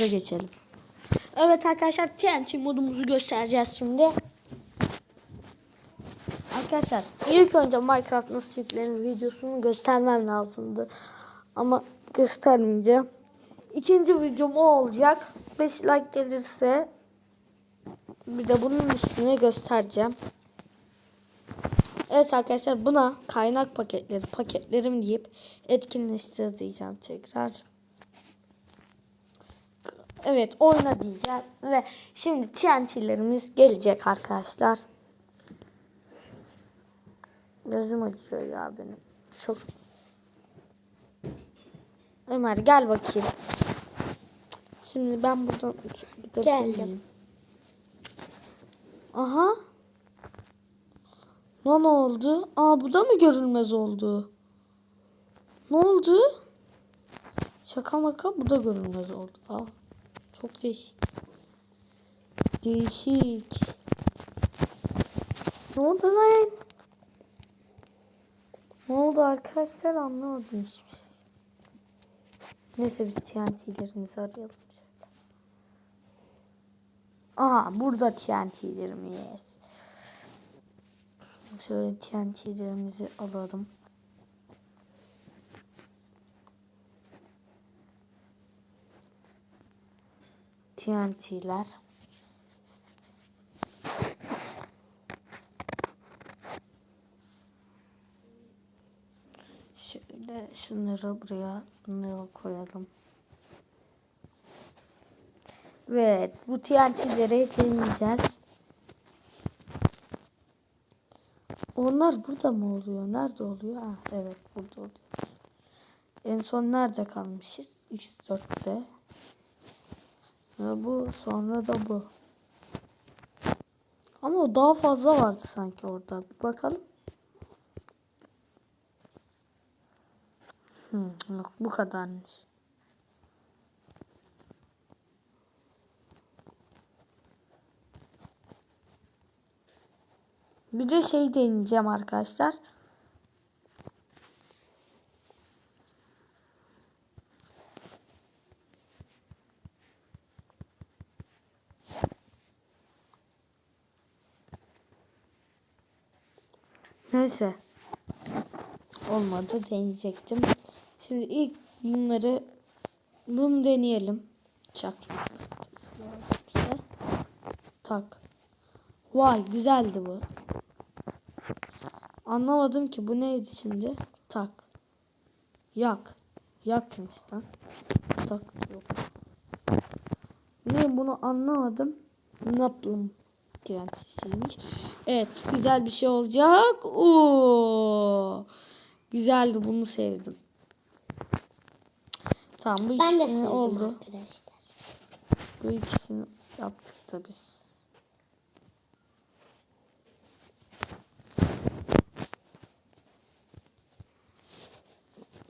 da geçelim. Evet arkadaşlar TNT modumuzu göstereceğiz şimdi. Arkadaşlar ilk önce Minecraft nasıl yüklenir videosunu göstermem lazımdı. Ama göstermeyeceğim. İkinci videom o olacak. 5 like gelirse bir de bunun üstüne göstereceğim. Evet arkadaşlar buna kaynak paketleri paketlerim deyip etkinleştir diyeceğim tekrar. Evet oyna diyeceğim ve şimdi TNT'lerimiz gelecek arkadaşlar. Gözüm acıyor ya benim. Çok. Ömer gel bakayım. Şimdi ben buradan Geldim. Aha. Ne oldu? Aa bu da mı görünmez oldu? Ne oldu? Şaka maka bu da görünmez oldu. Aa, çok değişik. Değişik. Ne oldu lan? Ne oldu arkadaşlar anlamadım hiçbir şey. Neyse biz TNT'lerimizi arayalım. Aha burada TNT'lerimiz. Şöyle TNT'lerimizi alalım. TNT'ler. Şöyle şunları buraya bunları koyalım. Evet bu TNT'leri deneyeceğiz. Onlar burada mı oluyor? Nerede oluyor? Ha, evet burada oluyor. En son nerede kalmışız? X4'te. Ya bu sonra da bu. Ama daha fazla vardı sanki orada. Bir bakalım. Hmm, yok bu kadarmış. Bir de şey deneyeceğim arkadaşlar. Neyse. Olmadı deneyecektim. Şimdi ilk bunları bunu deneyelim. Çakmak. İşte. Tak. Vay güzeldi bu. Anlamadım ki bu neydi şimdi? Tak. Yak. Yakmış lan. Tak yok. Ne bunu anlamadım. Naplım TNT'siymiş. Evet güzel bir şey olacak. Oo. Güzeldi bunu sevdim. Tamam bu Ben de ikisini sevdim oldu. arkadaşlar. Bu ikisini yaptık da biz.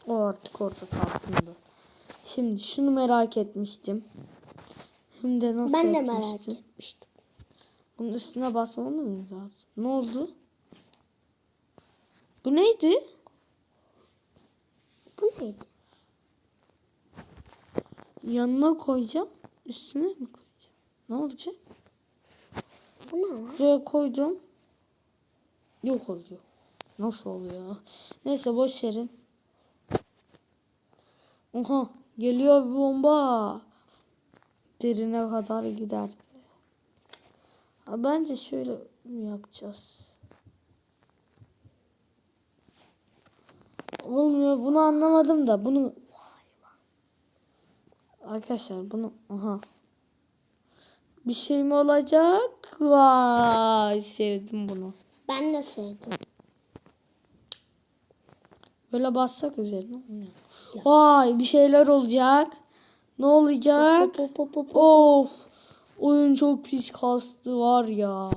O artık orada kalsın da. Şimdi şunu merak etmiştim. De nasıl Ben de etmiştim? merak etmiştim. Bunun üstüne basmamız mı lazım? Ne oldu? Bu neydi? Bu neydi? Yanına koyacağım. Üstüne mi koyacağım? Ne olacak? Bu ne lan? Buraya koydum. Yok oluyor. Nasıl oluyor? Neyse boş verin. Oha geliyor bir bomba. Derine kadar gider. Bence şöyle yapacağız? Olmuyor bunu anlamadım da bunu Arkadaşlar bunu aha bir şey mi olacak? Vay sevdim bunu. Ben de sevdim. Böyle bassak üzerine. Vay bir şeyler olacak. Ne olacak? Of. Oyun çok pis kastı var ya.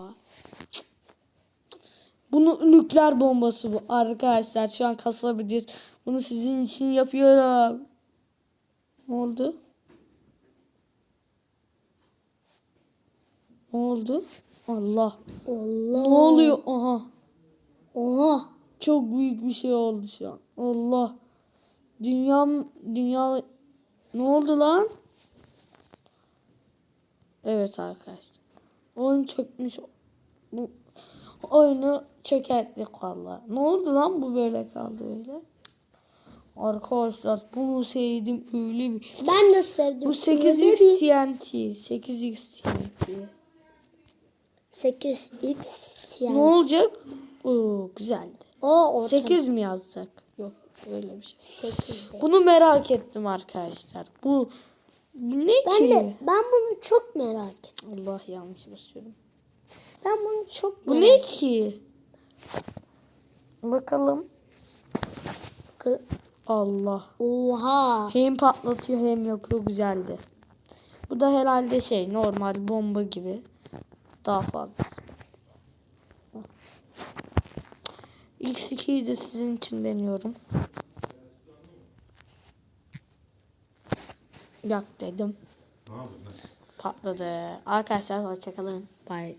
Bunu nükleer bombası bu arkadaşlar. Şu an kasabilir. Bunu sizin için yapıyorum. Ne oldu? Ne oldu? Allah. Allah. Ne oluyor? Aha. Oha. Çok büyük bir şey oldu şu an. Allah. Dünyam dünya ne oldu lan? Evet arkadaşlar. Oyun çökmüş. Bu oyunu çökerttik valla. Ne oldu lan bu böyle kaldı öyle? Arkadaşlar bunu sevdim öyle bir. Ben de sevdim. Bu Öyle 8x bir- TNT. 8x TNT. 8x Ne yani. olacak? Oo güzeldi. O orta. 8 mi yazsak? Yok öyle bir şey. 8'de. Bunu merak ettim arkadaşlar. Bu ne Ben ki? de ben bunu çok merak ettim. Allah yanlış basıyorum. Ben bunu çok Bu merak ne ki? Bakalım. ettim. Allah. Oha. Hem patlatıyor hem yakıyor güzeldi. Bu da herhalde şey normal bomba gibi. Daha fazlası. X2'yi de sizin için deniyorum. Yak dedim. Ne yapıyorsun? Patladı. Arkadaşlar hoşçakalın. Bye.